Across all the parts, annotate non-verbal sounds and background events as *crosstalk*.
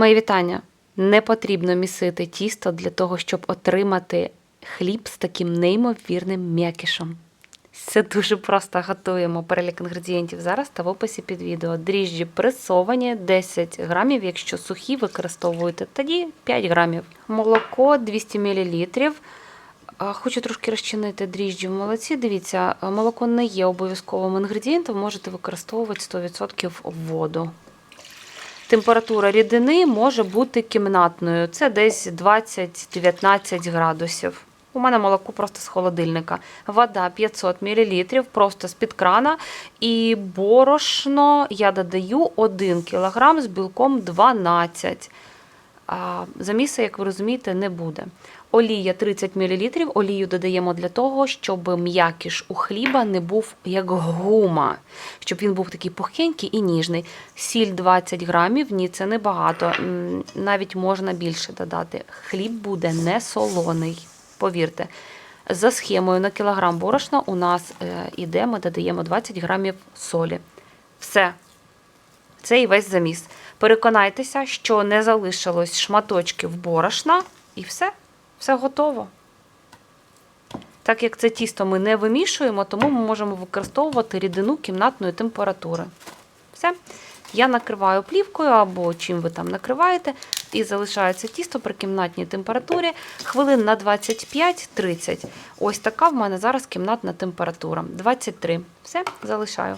Мої вітання. Не потрібно місити тісто для того, щоб отримати хліб з таким неймовірним м'якішем. Все дуже просто готуємо. Перелік інгредієнтів зараз та в описі під відео. Дріжджі пресовані 10 грамів, якщо сухі використовуєте, тоді 5 грамів. Молоко 200 мл. Хочу трошки розчинити дріжджі в молоці. Дивіться, молоко не є обов'язковим інгредієнтом, можете використовувати 100% воду. Температура рідини може бути кімнатною. Це десь 20-19 градусів. У мене молоко просто з холодильника. Вода 500 мл, просто з-під крана. І борошно я додаю 1 кг з білком 12 а заміса, як ви розумієте, не буде. Олія 30 мл. Олію додаємо для того, щоб м'якіш у хліба не був як гума, щоб він був такий пухенький і ніжний. Сіль 20 грамів, ні, це небагато. Навіть можна більше додати. Хліб буде не солоний, повірте. За схемою на кілограм борошна у нас е, іде, ми додаємо 20 грамів солі. Все. Це і весь заміс. Переконайтеся, що не залишилось шматочків борошна, і все, все готово. Так як це тісто ми не вимішуємо, тому ми можемо використовувати рідину кімнатної температури. Все. Я накриваю плівкою або чим ви там накриваєте, і залишається тісто при кімнатній температурі хвилин на 25-30. Ось така в мене зараз кімнатна температура. 23. Все, залишаю.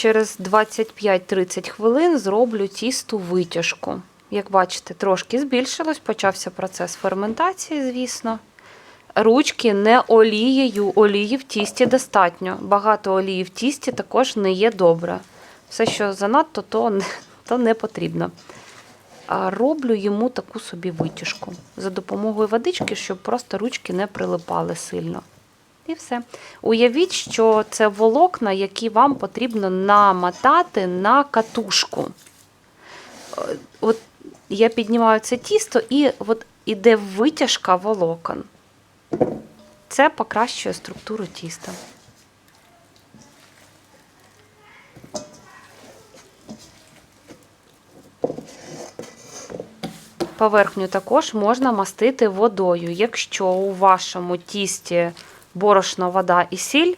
Через 25-30 хвилин зроблю тісту витяжку. Як бачите, трошки збільшилось, почався процес ферментації, звісно. Ручки не олією, олії в тісті достатньо. Багато олії в тісті також не є добре. Все, що занадто, то не, то не потрібно. А роблю йому таку собі витяжку за допомогою водички, щоб просто ручки не прилипали сильно. І все. Уявіть, що це волокна, які вам потрібно намотати на катушку. Е, От я піднімаю це тісто, і от іде витяжка волокон. Це покращує структуру тіста. Поверхню також можна мастити водою. Якщо у вашому тісті борошно, вода і сіль,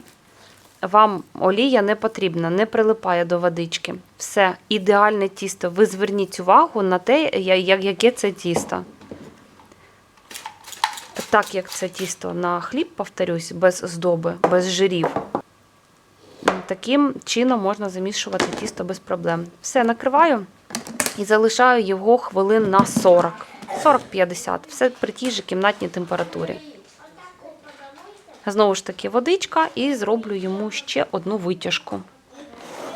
вам олія не потрібна, не прилипає до водички. Все, ідеальне тісто. Ви зверніть увагу на те, яке це тісто. Так як це тісто на хліб, повторюсь, без здоби, без жирів. Таким чином можна замішувати тісто без проблем. Все, накриваю і залишаю його хвилин на 40. 40-50. Все при тій же кімнатній температурі. Знову ж таки, водичка, і зроблю йому ще одну витяжку.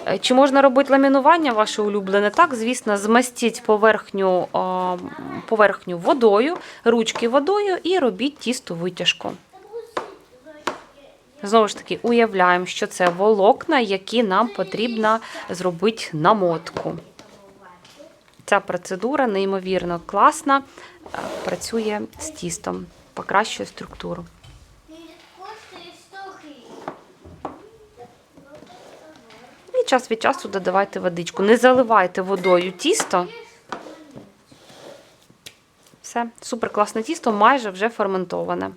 Е, Чи можна робити ламінування ваше улюблене? Так, звісно, змастіть поверхню, поверхню водою, ручки водою і робіть тісту витяжку. Знову ж таки, уявляємо, що це волокна, які нам потрібно зробити намотку. Ця процедура неймовірно класна, е, працює з тістом, покращує структуру. коштує 100 гривень. І час від часу додавайте водичку. Не заливайте водою тісто. Все, супер класне тісто, майже вже ферментоване.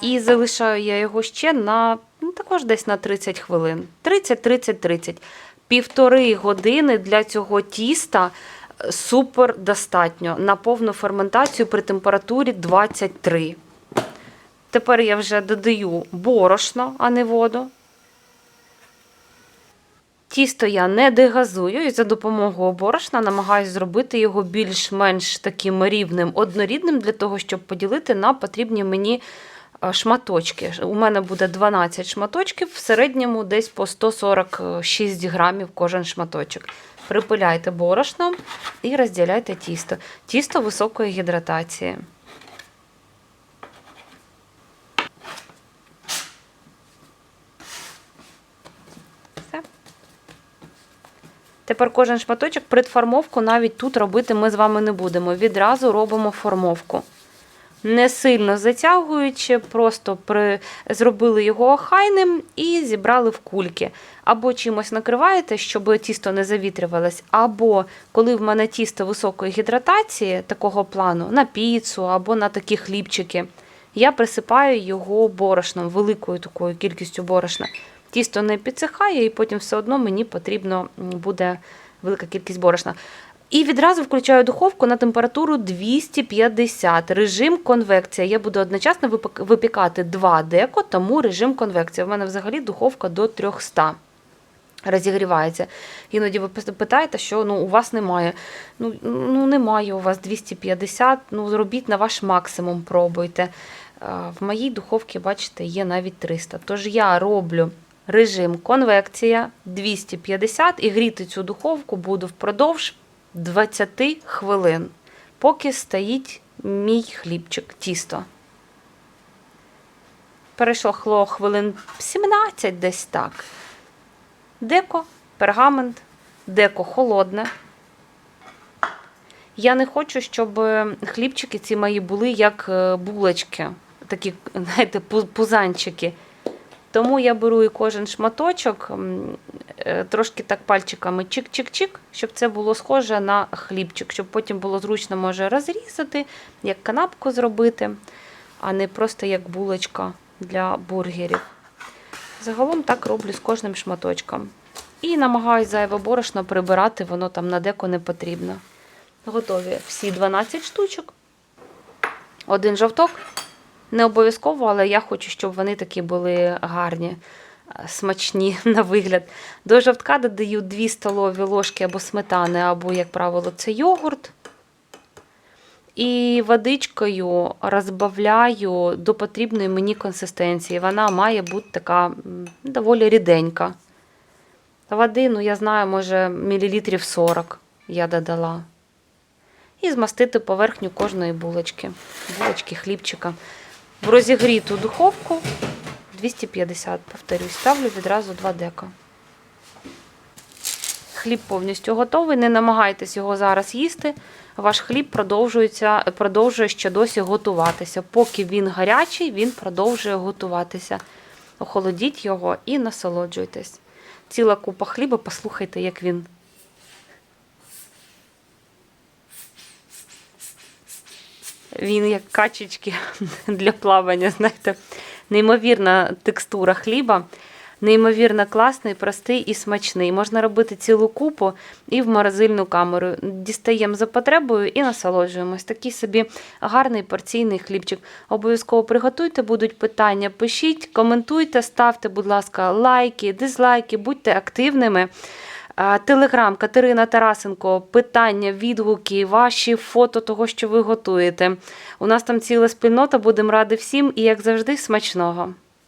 І залишаю я його ще на ну, також десь на 30 хвилин. 30-30-30. Півтори години для цього тіста е, супер достатньо на повну ферментацію при температурі 23. Тепер я вже додаю борошно, а не воду. Тісто я не дегазую і за допомогою борошна намагаюся зробити його більш-менш таким рівним, однорідним, для того, щоб поділити на потрібні мені е, шматочки. У мене буде 12 шматочків, в середньому десь по 146 грамів кожен шматочок. Припиляйте борошном і розділяйте тісто. Тісто високої гідратації. Тепер кожен шматочок предформовку навіть тут робити ми з вами не будемо. Відразу робимо формовку. не сильно затягуючи, просто при... зробили його охайним і зібрали в кульки. Або чимось накриваєте, щоб тісто не завітрювалось, або коли в мене тісто високої гідратації такого плану, на піцу або на такі хлібчики, я присипаю його борошном, великою такою кількістю борошна. Тісто не підсихає, і потім все одно мені потрібно буде велика кількість борошна. І відразу включаю духовку на температуру 250, режим конвекція. Я буду одночасно випікати два деко, тому режим конвекція. У мене взагалі духовка до 300 розігрівається. Іноді ви питаєте, що ну, у вас немає. Ну, ну немає у вас 250, ну зробіть на ваш максимум, пробуйте. В моїй духовці, бачите, є навіть 300. Тож я роблю режим конвекція 250 і гріти цю духовку буду впродовж 20 хвилин, поки стоїть мій хлібчик, тісто. Перейшло хвилин 17 десь так. Деко, пергамент, деко холодне. Я не хочу, щоб е, хлібчики ці мої були як е, булочки, такі, *laughs* знаєте, пузанчики. Тому я беру і кожен шматочок, е, трошки так пальчиками чик-чик-чик, щоб це було схоже на хлібчик, щоб потім було зручно може розрізати, як канапку зробити, а не просто як булочка для бургерів. Загалом так роблю з кожним шматочком. І намагаюсь зайве борошно прибирати, воно там на деко не потрібно. Готові всі 12 штучок. Один жовток. Не обов'язково, але я хочу, щоб вони такі були гарні, е, смачні *laughs* на вигляд. До жовтка додаю 2 столові ложки або сметани, або, як правило, це йогурт. І водичкою розбавляю до потрібної мені консистенції. Вона має бути така доволі ріденька. Води, ну я знаю, може, мілілітрів 40 я додала. І змастити поверхню кожної булочки. Булочки, хлібчика. В розігріту духовку 250, повторюсь, ставлю відразу 2 дека. Хліб повністю готовий. Не намагайтесь його зараз їсти. Ваш хліб продовжується, продовжує ще досі готуватися. Поки він гарячий, він продовжує готуватися. Охолодіть його і насолоджуйтесь. Ціла купа хліба, послухайте, як він. Він як качечки *laughs* для плавання, знаєте, неймовірна текстура хліба, неймовірно класний, простий і смачний. Можна робити цілу купу і в морозильну камеру. Дістаємо за потребою і насолоджуємось. Такий собі гарний порційний хлібчик. Обов'язково приготуйте, будуть питання, пишіть, коментуйте, ставте, будь ласка, лайки, дизлайки, будьте активними. Телеграм Катерина Тарасенко, питання, відгуки, ваші фото того, що ви готуєте. У нас там ціла спільнота, будемо раді всім і, як завжди, смачного.